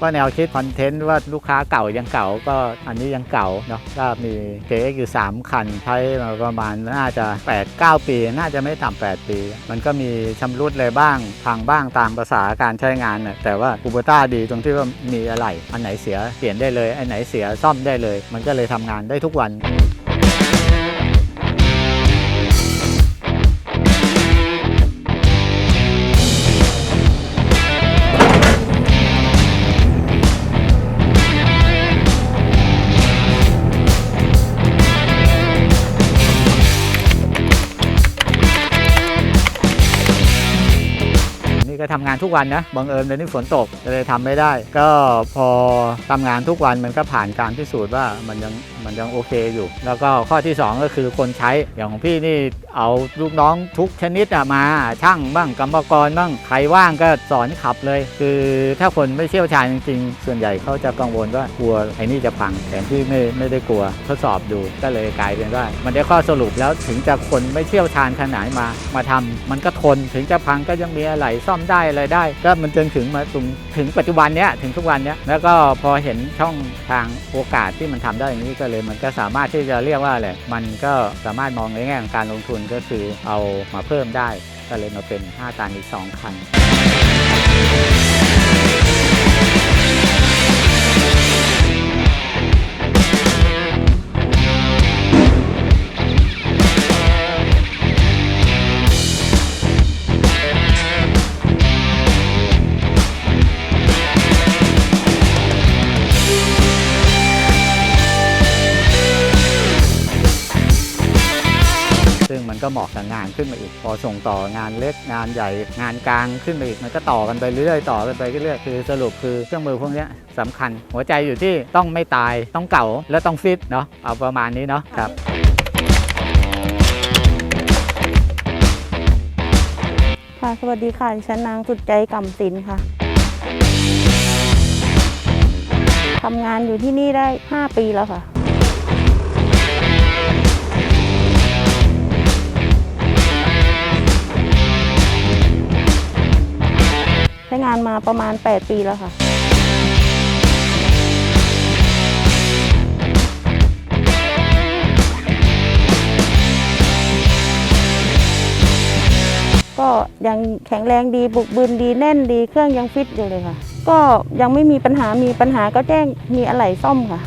ก็แนวคิดคอนเทนต์ว่าลูกค้าเก่ายังเก่าก็อันนี้ยังเก่าเนาะก็มี KX อยู่ 3 คัน ใช้มาประมาณน่าจะ 8-9 ปี น่าจะไม่ต่ำ8 ปี มันก็มีชำรุดเลยบ้าง พังบ้างตามภาษาการใช้งานน่ะแต่ว่าคูเบต้าดีตรงที่ว่ามีอะไรอันไหนเสียเปลี่ยนได้เลยอันไหนเสียซ่อมได้เลย มันก็เลยทำงานได้ทุกวัน นี่ก็ทำงานทุกวันนะบังเอิญเลยนี้ฝนตกเลยทำไม่ได้ ก็พอทำงานทุกวันมันก็ผ่านการพิสูจน์ว่ามันยังมันยังโอเคอยู่ แล้วก็ข้อที่ 2 ก็คือคนใช้อย่างของพี่นี่เอาลูกน้องทุกชนิดมาช่างบ้างกรรมกรบ้างใครว่างก็สอนขับเลย คือถ้าคนไม่เชี่ยวชาญจริงๆ ส่วนใหญ่เขาจะกังวลว่ากลัวไอ้นี่จะพังแต่พี่ไม่ไม่ได้กลัวทดสอบดูก็เลยกลายเป็นว่า มันได้ข้อสรุปแล้วถึงจะคนไม่เชี่ยวชาญขนาดมามาทำมันก็ทนถึงจะพังก็ยังมีอะไรซ่อมได้อะไรได้ ก็มันจนถึงมาถึงถึงปัจจุบันเนี้ยถึงทุกวันเนี้ยแล้วก็พอเห็นช่องทางโอกาสที่มันทำได้อย่างนี้ก็เลย มันก็สามารถที่จะเรียกว่าอะไรมันก็สามารถมองในแง่ของการลงทุนก็คือเอามาเพิ่มได้ ก็เลยมาเป็น 5 ตันอีก 2 คัน มันก็เหมาะกับงานขึ้นมาอีก พอส่งต่องานเล็กงานใหญ่งานกลางขึ้นไปอีกมันก็ต่อกันไปเรื่อยๆต่อกันไปเรื่อยๆคือสรุปคือเครื่องมือพวกนี้ยสำคัญ หัวใจอยู่ที่ต้องไม่ตายต้องเก่าและต้องฟิตเนาะเอาประมาณนี้เนาะครับค่ะสวัสดีค่ะดิฉันนางสุดใจกำสินค่ะทำงานอยู่ที่นี่ได้ 5 ปีแล้วค่ะานมาประมาณ 8 ปีแล้วค่ะ ก็ยังแข็งแรงดีบุกบืนดีแน่นดีเครื่องยังฟิตอยู่เลยค่ะ ก็ยังไม่มีปัญหามีปัญหาก็แจ้งมีอะไหล่ซ่อมค่ะ